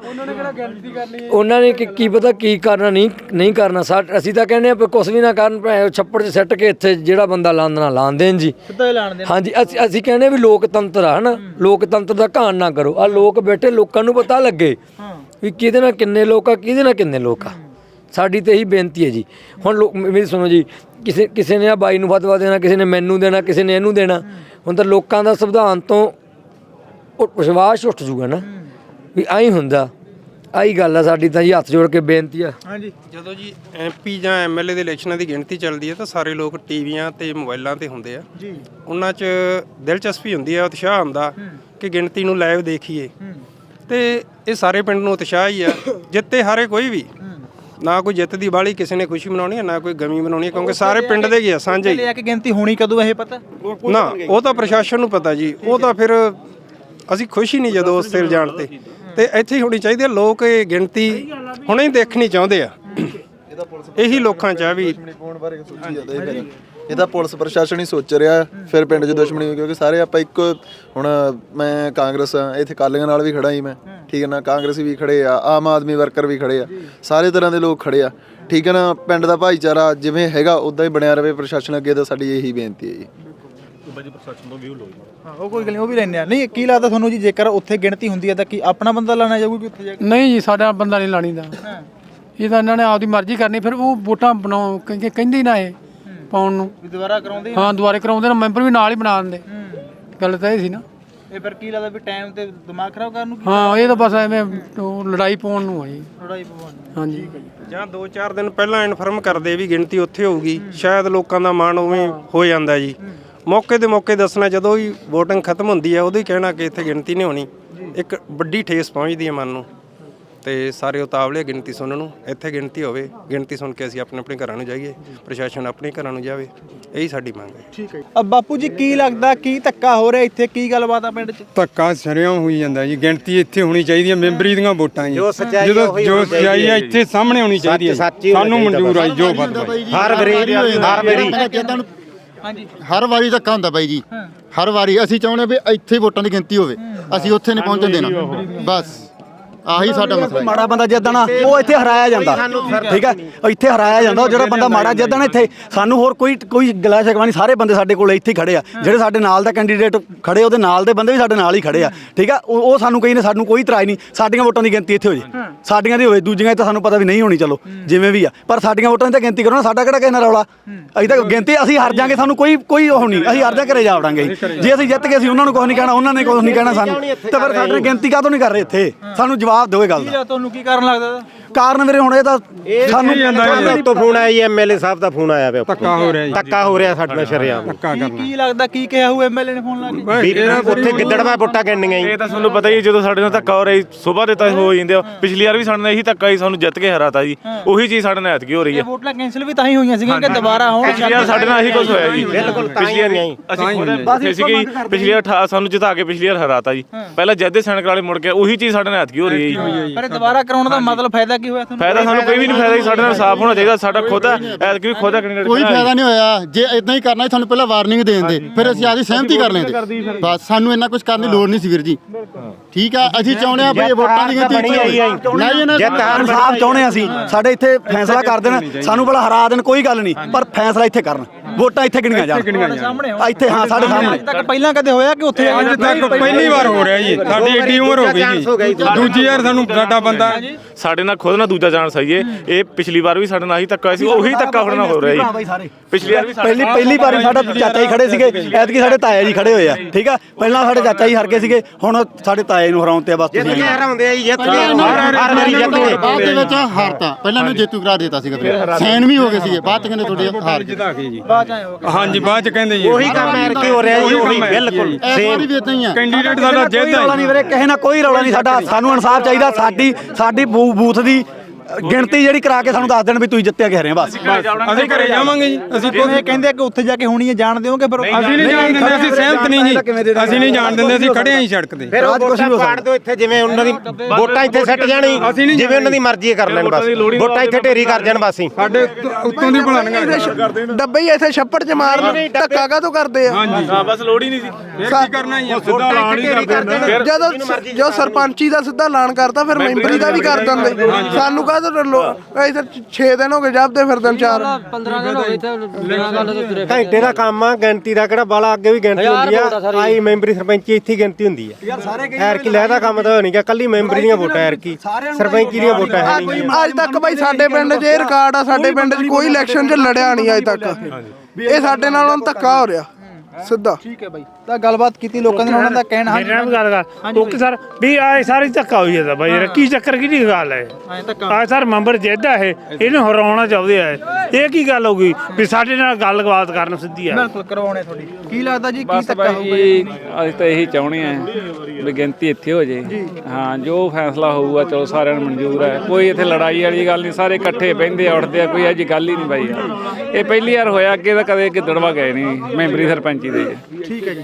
ਉਹਨਾਂ ਨੇ ਕੀ- ਕੀ ਪਤਾ ਕੀ ਕਰਨਾ ਨਹੀਂ ਨਹੀਂ ਕਰਨਾ। ਸਾ- ਅਸੀਂ ਤਾਂ ਕਹਿੰਦੇ ਆ ਕੁਛ ਵੀ ਨਾ ਕਰਨ ਛੱਪੜ 'ਚ ਸੱਟ ਕੇ ਇੱਥੇ ਜਿਹੜਾ ਬੰਦਾ ਲਾਂਦਣਾ ਲਾਂ ਦੇਣ ਜੀ। ਸਿੱਧਾ ਐਲਾਨ ਦੇਣਾ। ਹਾਂਜੀ ਅਸੀਂ ਅਸੀਂ ਕਹਿੰਦੇ ਵੀ ਲੋਕਤੰਤਰ ਆ ਹਨਾ? ਲੋਕਤੰਤਰ ਦਾ ਘਾਣ ਨਾ ਕਰੋ। ਆ ਲੋਕ ਬੈਠੇ ਲੋਕਾਂ ਨੂੰ ਪਤਾ ਲੱਗੇ ਵੀ ਕਿਹਦੇ ਨਾਲ ਕਿੰਨੇ ਲੋਕ ਆ ਕਿਹਦੇ ਨਾਲ ਕਿੰਨੇ ਲੋਕ ਆ। ਸਾਡੀ ਤੇ ਇਹੀ ਬੇਨਤੀ ਹੈ ਜੀ। ਹੁਣ ਲੋਕ ਮੇਰੀ ਸੁਣੋ ਜੀ ਕਿਸੇ ਕਿਸੇ ਨੇ ਆ ਬਾਈ ਨੂੰ ਫਤਵਾ ਦੇਣਾ ਕਿਸੇ ਨੇ ਮੈਨੂੰ ਦੇਣਾ ਕਿਸੇ ਨੇ ਇਹਨੂੰ ਦੇਣਾ ਹੁਣ ਤਾਂ ਲੋਕਾਂ ਦਾ ਸੰਵਿਧਾਨ ਤੋਂ ਉਹ ਵਿਸ਼ਵਾਸ ਉੱਠ ਜੂਗਾ ਨਾ। ਵੀ ਆਈ ਹੁੰਦਾ ਆਈ ਗੱਲ ਆ ਸਾਡੀ ਤਾਂ ਜੀ ਹੱਥ ਜੋੜ ਕੇ ਬੇਨਤੀ ਆ। ਹਾਂਜੀ। ਜਦੋਂ ਜੀ ਐਮਪੀ ਜਾਂ ਐਮਐਲਏ ਦੇ ਇਲੈਕਸ਼ਨਾਂ ਦੀ ਗਿਣਤੀ ਚੱਲਦੀ ਹੈ ਤਾਂ ਸਾਰੇ ਲੋਕ ਟੀਵੀਆਂ ਤੇ ਮੋਬਾਈਲਾਂ ਤੇ ਹੁੰਦੇ ਆ। ਜੀ। ਉਹਨਾਂ 'ਚ ਦਿਲਚਸਪੀ ਹੁੰਦੀ ਆ ਉਤਸ਼ਾਹ ਹੁੰਦਾ ਕਿ ਗਿਣਤੀ ਨੂੰ ਲਾਈਵ ਦੇਖੀਏ। ਤੇ ਇਹ ਸਾਰੇ ਪਿੰਡ ਨੂੰ ਉਤਸ਼ਾਹ ਹੀ ਆ ਜਿੱਤੇ ਹਾਰੇ ਕੋਈ ਵੀ। ਨਾ ਕੋਈ ਜਿੱਤ ਦੀ ਬਾਲੀ ਕਿਸੇ ਨੇ ਖੁਸ਼ੀ ਮਨਾਉਣੀ ਹੈ ਨਾ ਕੋਈ ਗਮੀ ਮਨਾਉਣੀ ਹੈ ਕਿਉਂਕਿ ਸਾਰੇ ਪਿੰਡ ਦੇ ਹੀ ਆ ਸਾਂਝੇ ਹੀ। ਲੈ ਕੇ ਗਿਣਤੀ ਹੋਣੀ ਕਦੋਂ ਇਹ ਪਤਾ? ਨਾ ਉਹ ਤਾਂ ਪ੍ਰਸ਼ਾਸਨ ਨੂੰ ਪਤਾ ਜੀ ਉਹ ਤਾਂ ਫਿਰ ਅਸੀਂ ਖੁਸ਼ ਹੀ ਨਹੀਂ ਜਦੋਂ ਉਸ ਸਿਰ ਜਾਣ ਤੇ। ਤੇ ਇੱਥੇ ਹੀ ਹੋਣੀ ਚਾਹੀਦੀ ਹੈ ਲੋਕ ਇਹ ਗਿਣਤੀ ਹੁਣੇ ਹੀ ਦੇਖਣੀ ਚਾਹੁੰਦੇ ਆ। ਇਹੀ ਲੋਕਾਂ ਚ ਆ ਵੀ ਇਹ ਤਾਂ ਪੁਲਿਸ ਪ੍ਰਸ਼ਾਸਨ ਹੀ ਸੋਚ ਰਿਹਾ ਫਿਰ ਪਿੰਡ 'ਚ ਦੁਸ਼ਮਣੀ ਕਿਉਂਕਿ ਸਾਰੇ ਆਪਾਂ ਇੱਕੋ ਹੁਣ ਮੈਂ ਕਾਂਗਰਸ ਆ ਇੱਥੇ ਕਾਲੀਆਂ ਨਾਲ ਵੀ ਖੜਾ ਹੀ ਮੈਂ ਠੀਕ ਹੈ ਨਾ ਕਾਂਗਰਸੀ ਵੀ ਖੜੇ ਆ ਆਮ ਆਦਮੀ ਵਰਕਰ ਵੀ ਖੜੇ ਆ ਸਾਰੇ ਤਰ੍ਹਾਂ ਦੇ ਲੋਕ ਖੜੇ ਆ ਠੀਕ ਹੈ ਨਾ ਪਿੰਡ ਦਾ ਭਾਈਚਾਰਾ ਜਿਵੇਂ ਹੈਗਾ ਉਦਾਂ ਹੀ ਬਣਿਆ ਰਵੇ ਪ੍ਰਸ਼ਾਸਨ ਅੱਗੇ ਤਾਂ ਸਾਡੀ ਇਹੀ ਬੇਨਤੀ ਹੈ ਜੀ। ਹਾਂ। ਉਹ ਕੋਈ ਗੱਲ ਨਹੀਂ ਉਹ ਵੀ ਲੈਣੇ ਆ। ਨਹੀਂ ਕੀ ਲੱਗਦਾ ਤੁਹਾਨੂੰ ਜੀ ਜੇਕਰ ਉੱਥੇ ਗਿਣਤੀ ਹੁੰਦੀ ਹੈ ਤਾਂ ਕੀ ਆਪਣਾ ਬੰਦਾ ਲਾਣਾ ਜਾਊਗਾ ਕਿ ਉੱਥੇ ਜਾ ਕੇ? ਨਹੀਂ ਜੀ ਸਾਡਾ ਬੰਦਾ ਨਹੀਂ ਲਾਣੀ ਦਾ। ਇਹ ਤਾਂ ਇਹਨਾਂ ਨੇ ਆਪਦੀ ਮਰਜ਼ੀ ਕਰਨੀ ਫਿਰ ਉਹ ਵੋਟਾਂ ਬਣਾਉ ਕਹਿੰਦੇ ਨਾ ਇਹ। ਪਾਉਣ ਨੂੰ। ਵੀ ਦੁਬਾਰਾ ਕਰਾਉਂਦੇ ਹਾਂ ਦੁਬਾਰੇ ਕਰਾਉਂਦੇ ਨੇ ਮੈਂਬਰ ਵੀ ਨਾਲ ਹੀ ਬਣਾ ਦਿੰਦੇ। ਗੱਲ ਤਾਂ ਇਹ ਸੀ ਨਾ। ਇਹ ਫਿਰ ਕੀ ਲੱਗਦਾ ਵੀ ਟਾਈਮ ਤੇ ਦਿਮਾਗ ਖਰਾਬ ਕਰਨ ਨੂੰ ਕੀ ਹਾਂ ਇਹ ਤਾਂ ਬਸ ਐਵੇਂ ਉਹ ਲੜਾਈ ਪਾਉਣ ਨੂੰ ਆ ਜੀ। ਲੜਾਈ ਪਵਾਉਣੀ ਹਾਂਜੀ। ਜਾਂ। 2-4 ਦਿਨ ਪਹਿਲਾਂ ਇਨਫਰਮ ਕਰਦੇ ਵੀ ਗਿਣਤੀ ਉੱਥੇ ਹੋਊਗੀ ਸ਼ਾਇਦ ਲੋਕਾਂ ਦਾ ਮਨ ਉਵੇਂ ਹੋ। ਜਾਂਦਾ ਜੀ। ਮੌਕੇ ਦੇ ਮੌਕੇ ਦੱਸਣਾ ਜਦੋਂ ਹੀ VOTING ਖਤਮ ਹੁੰਦੀ ਹੈ ਉਦੋਂ ਹੀ ਕਹਿਣਾ ਕਿ ਇੱਥੇ ਗਿਣਤੀ ਨਹੀਂ ਹੋਣੀ। ਇੱਕ ਵੱਡੀ ਠੇਸ ਪਹੁੰਚਦੀ ਹੈ ਮਨ ਨੂੰ। ਤੇ ਸਾਰੇ ਉਤਾਵਲੇ ਗਿਣਤੀ ਸੁਣਨ ਨੂੰ। ਇੱਥੇ ਗਿਣਤੀ ਹੋਵੇ ਗਿਣਤੀ ਸੁਣ ਕੇ ਅਸੀਂ ਆਪਣੇ ਆਪਣੇ ਘਰਾਂ ਨੂੰ ਜਾਈਏ ਪ੍ਰਸ਼ਾਸਨ ਆਪਣੇ ਘਰਾਂ ਨੂੰ ਜਾਵੇ ਇਹੀ ਸਾਡੀ ਮੰਗ ਹੈ। ਠੀਕ ਹੈ ਅਬ ਬਾਪੂ ਜੀ ਕੀ ਲੱਗਦਾ ਕੀ ਧੱਕਾ ਹੋ ਰਿਹਾ ਇੱਥੇ? ਕੀ ਗੱਲਬਾਤ ਆ ਪਿੰਡ 'ਚ? ਧੱਕਾ ਸਰਿਆਂ ਹੋਈ ਜਾਂਦਾ ਜੀ। ਗਿਣਤੀ ਇੱਥੇ ਹੋਣੀ ਚਾਹੀਦੀ ਹੈ ਮੈਂਬਰੀ ਦੀਆਂ ਵੋਟਾਂ ਜੀ। ਜਦੋਂ ਜੋ ਸਚਾਈ ਹੈ ਇੱਥੇ ਸਾਹਮਣੇ ਹੋਣੀ ਚਾਹੀਦੀ ਹੈ ਸਾਨੂੰ ਮਨਜ਼ੂਰ ਆ ਜੀ ਫਤਵਾ। ਹਰ ਵਾਰੀ ਹਰ ਵਾਰੀ ਹਾਂਜੀ। ਹਰ ਵਾਰੀ ਧੱਕਾ ਹੁੰਦਾ ਬਾਈ ਜੀ। ਹਰ ਵਾਰੀ ਅਸੀਂ ਚਾਹੁੰਦੇ ਵੀ ਇੱਥੇ ਹੀ ਵੋਟਾਂ ਦੀ ਗਿਣਤੀ ਹੋਵੇ। ਅਸੀਂ ਉੱਥੇ ਨਹੀਂ ਪਹੁੰਚਣ ਦੇਣਾ। ਬਸ। ਆਹੀ ਸਾਡਾ ਮਸਲਾ ਹੈ। ਮਾੜਾ ਬੰਦਾ ਜਿੱਦਣਾ ਉਹ ਇੱਥੇ ਹਰਾਇਆ ਜਾਂਦਾ। ਠੀਕ ਹੈ? ਇੱਥੇ ਹਰਾਇਆ ਜਾਂਦਾ ਉਹ ਜਿਹੜਾ ਬੰਦਾ ਮਾੜਾ ਜਿੱਦਣਾ ਇੱਥੇ ਸਾਨੂੰ ਹੋਰ ਕੋਈ ਕੋਈ ਗਲਾ ਸ਼ਿਕਵਾ ਨਹੀਂ ਸਾਰੇ ਬੰਦੇ ਸਾਡੇ ਕੋਲ ਇੱਥੇ ਹੀ ਖੜੇ ਆ। ਜਿਹੜੇ ਸਾਡੇ ਨਾਲ ਦਾ ਕੈਂਡੀਡੇਟ ਖੜੇ ਉਹਦੇ ਨਾਲ ਦੇ ਬੰਦੇ ਵੀ ਸਾਡੇ ਨਾਲ ਹੀ ਖੜੇ ਆ। ਠੀਕ ਆ? ਉਹ ਉਹ ਸਾਨੂੰ ਕਹੀ ਨੇ ਸਾਨੂੰ ਕੋਈ ਇਤਰਾਜ਼ ਨਹੀਂ। ਸਾਡੀਆਂ ਵੋਟਾਂ ਦੀ ਗਿਣਤੀ ਇੱਥੇ ਹੋ ਜੇ। ਸਾਡੀਆਂ ਦੀ ਹੋਵੇ ਦੂਜੀਆਂ ਦੀ ਤਾਂ ਸਾਨੂੰ ਪਤਾ ਵੀ ਨਹੀਂ ਹੋਣੀ ਚਲੋ ਜਿਵੇਂ ਵੀ ਆ। ਪਰ ਸਾਡੀਆਂ ਵੋਟਾਂ ਦੀ ਤਾਂ ਗਿਣਤੀ ਕਰੋ ਨਾ ਸਾਡਾ ਕਿਹੜਾ ਕਿਸੇ ਨਾਲ ਰੌਲਾ ਅਸੀਂ ਤਾਂ ਗਿਣਤੀ ਅਸੀਂ ਹਾਰ ਜਾਾਂਗੇ ਸਾਨੂੰ ਕੋਈ ਕੋਈ ਉਹ ਨਹੀਂ। ਅਸੀਂ ਹਾਰ ਜਾ ਘਰੇ ਜਾ ਵੜਾਂਗੇ। ਜੇ ਅਸੀਂ ਜਿੱਤ ਗਏ ਅਸੀਂ ਉਹਨਾਂ ਨੂੰ ਕੁਝ ਨਹੀਂ ਕਹਿਣਾ ਉਹਨਾਂ ਨੇ ਕੁਝ ਨਹੀਂ ਕਹਿਣਾ ਸਾਨੂੰ। ਤੇ ਫਿਰ ਸਾਡੀ ਗਿਣਤੀ ਕਾਹਤੋਂ ਨਹੀਂ ਕਰ ਰਹੇ ਇੱਥੇ? ਸਾਨੂੰ ਜਵਾਬ ਦਿਓ ਇਹ ਗੱਲ ਕੀ ਦਾ। ਲੱਗਦਾ ਤੁਹਾਨੂੰ ਕੀ ਕਾਰਨ ਲੱਗਦਾ? ਕਾਰਨ ਵੀਰੇ ਹੁਣ ਇਹ ਤਾਂ ਸਾਨੂੰ ਤੋਂ ਫੋਨ ਆਇਆ ਜੀ ਐਮਐਲਏ ਸਾਹਿਬ ਦਾ ਫੋਨ ਆਇਆ ਪਿਆ ਧੱਕਾ ਹੋ ਰਿਹਾ ਜੀ। ਧੱਕਾ ਹੋ ਰਿਹਾ ਸਾਡੇ ਨਾਲ ਸ਼ਰਿਆਮ। ਧੱਕਾ ਕੀ ਕੀ ਲੱਗਦਾ ਕੀ ਕਿਹਾ ਹੋਊ ਐਮਐਲਏ ਨੇ ਫੋਨ ਲਾ ਕੇ? ਉੱਥੇ ਗਿੱਦੜਵਾ ਵੋਟਾਂ ਗਿਣਨੀਆਂ ਇਹ ਤਾਂ ਤੁਹਾਨੂੰ ਪਤਾ ਹੀ ਹੈ, ਜਦੋਂ ਸਾਡੇ ਨਾਲ ਧੱਕਾ ਹੋ ਰਿਹਾ ਜੀ ਸਵੇਰ ਦੇ ਤਾਂ ਹੋ ਜਾਂਦੇ ਆ। ਪਿਛਲੀ ਵਾਰ ਵੀ ਸਾਡੇ ਨਾਲ ਇਹੀ ਧੱਕਾ ਹੀ ਸਾਨੂੰ ਜਿੱਤ ਕੇ ਹਰਾਤਾ ਜੀ। ਉਹੀ ਚੀਜ਼ ਸਾਡੇ ਨਾਲ ਐਤਕੀ ਹੋ ਰਹੀ ਇਹ ਹੈ ਵੋਟਾਂ ਕੈਂਸਲ ਵੀ ਤਾਂ ਹੀ ਹੋਈਆਂ ਸੀਗੀਆਂ ਕਿ ਦੁਬਾਰਾ ਹੋਣ ਪਿਛਲੀ ਵਾਰ ਸਾਡੇ ਨਾਲ ਇਹੀ ਕੁਝ ਹੋਇਆ ਜੀ। ਬਿਲਕੁਲ ਪਿਛਲੀ ਵਾਰ ਨਹੀਂ ਅਸੀਂ ਖੁਦ ਇੱਥੇ ਸੀਗੇ ਜੀ, ਪਿਛਲੀ ਵਾਰ ਸਾਨੂੰ ਜਿਤਾ ਕੇ ਪਿਛਲੀ ਵਾਰ ਹਰਾਤਾ ਜੀ। ਪਹਿਲਾਂ ਜੱਦੇ ਸੈਨਿਕ ਵਾਲੇ ਮੁੜ ਕੇ ਉਹੀ ਚੀਜ਼ ਸਾਡੇ ਨਾਲ ਐਤਕੀ ਹੋ ਰਹੀ ਹੈ ਜੀ ਪਰ ਇਹ ਦੁਬਾਰਾ ਕਰਾਉਣ ਦਾ ਮਤਲਬ ਫਾਇਦਾ ਕੀ ਹੋਇਆ ਤੁਹਾਨੂੰ? ਫਾਇਦਾ ਸਾਨੂੰ ਕੋਈ ਵੀ ਨਹੀਂ ਫਾਇਦਾ ਜੀ ਸਾਡੇ ਨਾਲ ਸਾਫ਼ ਹੋਣਾ ਚਾਹੀਦਾ ਸਾਡਾ ਖੁਦ ਹੈ ਐਤਕੀ ਵੀ ਖੁਦ ਹੈ ਕੈਂਡੀਡੇਟ ਕੋਈ ਫਾਇਦਾ ਨਹੀਂ ਹੋਇਆ। ਜੇ ਇਦਾਂ ਹੀ ਕਰਨਾ ਸੀ ਸਾਨੂੰ ਪਹਿਲਾਂ ਵਾਰਨਿੰਗ ਦੇ। ਦਿੰਦੇ ਫਿਰ ਅਸੀਂ ਆਦੀ ਸਹਿਮਤੀ ਕਰ ਲੈਂਦੇ। ਬਸ ਸਾਨੂੰ ਇੰਨਾ ਕੁਝ ਕਰਨ ਦੀ ਲੋੜ ਨਹੀਂ ਸੀ ਵੀਰ ਜੀ। ਠੀਕ ਆ ਅਸੀਂ ਚਾਹੁੰਦੇ ਆ ਵੀ ਇਹ ਵੋਟਾਂ ਦੀ ਗਿਣਤੀ। ਨਹੀਂ ਇਹਨਾਂ ਇਨਸਾਫ ਚਾਹੁੰਦੇ ਹਾਂ ਅਸੀਂ। ਸਾਡੇ ਇੱਥੇ ਫੈਸਲਾ ਕਰ ਦੇਣ। ਸਾਨੂੰ ਭਲਾ ਹਰਾ ਦੇਣ ਕੋਈ ਗੱਲ ਨਹੀਂ। ਪਰ ਫੈਸਲਾ ਇੱਥੇ ਕਰਨ। ਵੋਟਾਂ ਇੱਥੇ ਗਿਣੀਆਂ ਜਾਣ। ਸਾਹਮਣੇ ਆ, ਇੱਥੇ ਹਾਂ ਸਾਡੇ ਸਾਹਮਣੇ ਅੱਜ ਤੱਕ ਪਹਿਲਾਂ ਕਦੇ ਹੋਇਆ ਕਿ ਉੱਥੇ ਅੱਜ ਤੱਕ ਪਹਿਲੀ ਵਾਰ ਹੋ ਰਿਹਾ ਜੀ। ਸਾਡੀ ਏਡੀ ਉਮਰ ਹੋ ਗਈ ਜੀ। ਦੂਜੀ ਵਾਰ ਸਾਨੂੰ ਸਾਡਾ ਬੰਦਾ ਸਾਡੇ ਨਾਲ ਖੁਦ ਨਾਲ ਦੂਜਾ ਚਾਂਸ ਆਈਏ ਇਹ ਪਿਛਲੀ ਵਾਰ ਵੀ ਸਾਡੇ ਨਾਲ ਹੀ ਧੱਕਾ ਹੋਇਆ ਸੀ ਉਹੀ ਧੱਕਾ ਹੁਣ ਨਾਲ ਹੋ ਰਿਹਾ ਜੀ। ਪਿਛਲੀ ਵਾਰ ਵੀ ਪਹਿਲੀ ਪਹਿਲੀ ਵਾਰੀ ਸਾਡਾ ਚਾਚਾ ਜੀ ਖੜੇ ਸੀਗੇ। ਐਤਕੀ ਸਾਡੇ ਤਾਇਆ ਜੀ ਖੜੇ ਹੋਏ ਆ। ਠੀਕ ਆ? ਪਹਿਲਾਂ ਸਾਡੇ ਚਾਚਾ ਜੀ ਹਾਰ ਗਏ ਸੀਗੇ। ਹੁਣ ਸਾਡੇ ਤਾਏ ਨੂੰ ਹਰਾਉਣ ਤੇ ਆ ਬਸ ਤੁਸੀਂ। ਹਰਾਉਂਦੇ ਆ ਜੀ ਜਿੱਤ ਹਰ ਵਾਰੀ ਬਾਅਦ ਦੇ ਵਿੱਚ ਹਾਰਤਾ। ਪਹਿਲਾਂ ਨੂੰ ਜੇਤੂ ਕਰਾ ਦਿੱਤਾ ਸੀਗਾ ਫਿਰ। ਸੈਨ ਵੀ ਹੋ ਗਏ ਸੀਗੇ। ਬਾਅਦ ਚ ਕਹਿੰਦੇ ਤੁਹਾਡੇ ਹਾਰ ਗਏ ਜਿਤਾ ਕੇ ਜੀ। ਬਾਅਦ ਹੋ। ਹਾਂਜੀ ਬਾਅਦ ਚ ਕਹਿੰਦੇ ਜੀ। ਉਹੀ ਕੰਮ ਐਰ ਕੇ ਹੋ ਰਿਹਾ ਜੀ ਉਹੀ ਬਿਲਕੁਲ। ਇਸ ਵਾਰੀ ਵੀ ਇਦਾਂ ਹੀ ਆ ਕੈਂਡੀਡੇਟ ਸਾਡਾ ਰੌਲਾ ਹੈ। ਨਹੀਂ ਵੀਰੇ ਕਿਸੇ ਨਾਲ ਕੋਈ ਰੌਲਾ ਨਹੀਂ ਸਾਡਾ ਸਾਨੂੰ ਇਨਸਾਫ ਚਾਹੀਦਾ ਸਾਡੀ ਸਾਡੀ ਬੂ- ਬੂਥ ਦੀ ਗਿਣਤੀ ਜਿਹੜੀ ਕਰਾ ਕੇ ਸਾਨੂੰ ਦੱਸ ਦੇਣ ਵੀ ਤੁਸੀਂ ਜਿੱਤਿਆ ਕੇ ਰਹੇ ਆ ਬਸ। ਅਸੀਂ ਘਰੇ ਜਾਵਾਂਗੇ। ਜੀ। ਅਸੀਂ ਕੋਈ ਇਹ ਕਹਿੰਦੇ ਕਿ ਉੱਥੇ ਜਾ ਕੇ ਹੋਣੀ ਹੈ ਜਾਣ ਦਿਓਗੇ ਫਿਰ ਅਸੀਂ ਨਹੀਂ ਜਾਣ ਦਿੰਦੇ ਅਸੀਂ ਸਹਿਮਤ ਨਹੀਂ ਜੀ। ਅਸੀਂ ਨਹੀਂ ਜਾਣ ਦਿੰਦੇ ਅਸੀਂ ਖੜੇ ਆਂ ਜੀ ਸੜਕ ਤੇ। ਫਿਰ ਉਹ ਕੁਝ ਵੀ ਹੋ ਸਕਦਾ। ਦਿਓ ਇੱਥੇ ਜਿਵੇਂ ਉਹਨਾਂ ਦੀ ਵੋਟਾਂ ਇੱਥੇ ਸੱਟ ਜਾਣੀ ਜਿਵੇਂ ਉਹਨਾਂ ਦੀ ਮਰਜ਼ੀ ਕਰ ਲੈਣ ਬਸ। ਵੋਟਾਂ ਇੱਥੇ ਢੇਰੀ ਕਰ ਜਾਣ ਬਸ ਹੀ। ਸਾਡੇ ਉੱਤੋਂ ਦੀ ਬਣਾਣਗੇ ਡੱਬੇ ਹੀ ਇੱਥੇ ਛੱਪੜ 'ਚ ਮਾਰਨ ਧੱਕਾ ਕਾਹਤੋਂ ਕਰਦੇ ਆ? ਹਾਂ ਬਸ ਲੋੜ ਹੀ ਨਹੀਂ ਸੀ। ਫਿਰ ਕੀ ਕਰਨਾ ਜੀ ਸਿੱਧਾ ਐਲਾਨ ਹੀ ਕਰ ਦੇਣਾ ਜਦੋਂ ਜੋ ਸਰਪੰਚੀ ਦਾ ਸਿੱਧਾ ਐਲਾਨ ਕਰਤਾ ਫਿਰ ਮੈਂਬਰੀ ਦਾ ਵੀ ਕਰ ਦਿੰਦੇ। ਸਾਨੂੰ ਕਾਹਤੋਂ ਡਰਲੋ ਅਸੀਂ ਤਾਂ 6 ਦਿਨ ਹੋ ਗਏ ਜਬਦੇ ਫਿਰਦੇ ਨੇ ਚਾਰ। 15 ਦਿਨ ਹੋਏ ਤਾਂ ਬਿਨਾਂ ਗੱਲ ਤੋਂ ਤੁਰੇ ਘੰਟੇ ਦਾ ਕੰਮ ਆ ਗਿਣਤੀ ਦਾ ਕਿਹੜਾ ਬਾਲਾ ਅੱਗੇ ਵੀ ਗਿਣਤੀ ਹੁੰਦੀ ਆ। ਆਈ ਮੈਂਬਰੀ ਸਰਪੰਚੀ ਇੱਥੇ ਹੀ ਗਿਣਤੀ ਹੁੰਦੀ ਆ। ਐਰ ਕੀ ਲੈਦਾ ਕੰਮ ਤਾਂ ਨਹੀਂ ਗਿਆ ਕੱਲੀ ਮੈਂਬਰੀ ਦੀਆਂ ਵੋਟਾਂ ਐਰ ਕੀ ਸਰਪੰਚੀ ਦੀਆਂ ਵੋਟਾਂ ਹੈ ਨਹੀਂ। ਅੱਜ ਤੱਕ ਬਾਈ ਸਾਡੇ ਪਿੰਡ 'ਚ ਇਹ ਰਿਕਾਰਡ ਆ ਸਾਡੇ ਪਿੰਡ 'ਚ ਕੋਈ ਇਲੈਕਸ਼ਨ 'ਚ ਲੜਿਆ ਨਹੀਂ ਅੱਜ ਤੱਕ। ਇਹ ਸਾਡੇ ਨਾਲ ਹੁਣ ਧੱਕਾ ਹੋ ਰਿਹਾ। ਸਿੱਧਾ। ਠੀਕ ਹੈ ਬਾਈ। ਤਾਂ ਗੱਲਬਾਤ ਕੀਤੀ ਲੋਕਾਂ ਦੇ ਨਾਲ ਉਹਨਾਂ ਦਾ ਕਹਿਣਾ ਮੇਰੇ ਨਾਲ ਵੀ ਗੱਲ ਕਰ। ਓਕੇ ਸਰ ਵੀ ਆ ਸਾਰੀ ਧੱਕਾ ਹੋਈ ਜਾਂਦਾ ਬਾਈ। ਕੀ ਚੱਕਰ ਕੀ ਗੱਲ ਹੈ? ਆ ਸਰ ਮੈਂਬਰ ਜਿੱਦਾ ਇਹ। ਇਹਨੂੰ ਹਰਾਉਣਾ ਚਾਹੁੰਦੇ ਆ ਇਹ। ਕੀ ਗੱਲ ਹੋ ਗਈ? ਵੀ ਸਾਡੇ ਨਾਲ ਗੱਲਬਾਤ ਕਰਨ ਸਿੱਧੀ ਆ। ਬਿਲਕੁਲ ਕਰਵਾਉਣੇ ਤੁਹਾਡੀ। ਕੀ ਲੱਗਦਾ ਜੀ ਕੀ ਧੱਕਾ ਜੀ ਅਸੀਂ ਤਾਂ ਇਹੀ ਚਾਹੁੰਦੇ ਆ। ਵੀ ਗਿਣਤੀ ਇੱਥੇ ਹੋ ਜੇ। ਹਾਂ ਜੋ ਫੈਸਲਾ ਹੋਊਗਾ ਚਲੋ ਸਾਰਿਆਂ ਨੂੰ ਮਨਜ਼ੂਰ ਹੈ। ਕੋਈ ਇੱਥੇ ਲੜਾਈ ਵਾਲੀ ਗੱਲ ਨਹੀਂ ਸਾਰੇ ਇਕੱਠੇ ਬਹਿੰਦੇ ਆ ਉੱਠਦੇ ਆ ਕੋਈ ਇਹੋ ਜਿਹੀ ਗੱਲ ਹੀ ਨਹੀਂ ਬਾਈ। ਯਾਰ ਇਹ ਪਹਿਲੀ ਵਾਰ ਹੋਇਆ ਅੱਗੇ ਤਾਂ ਕਦੇ ਗਿੱਦੜਵਾ ਗਏ ਨਹੀਂ ਮੈਂਬਰੀ ਸਰਪੰਚੀ ਦੇ। ਠੀਕ ਹੈ ਜੀ।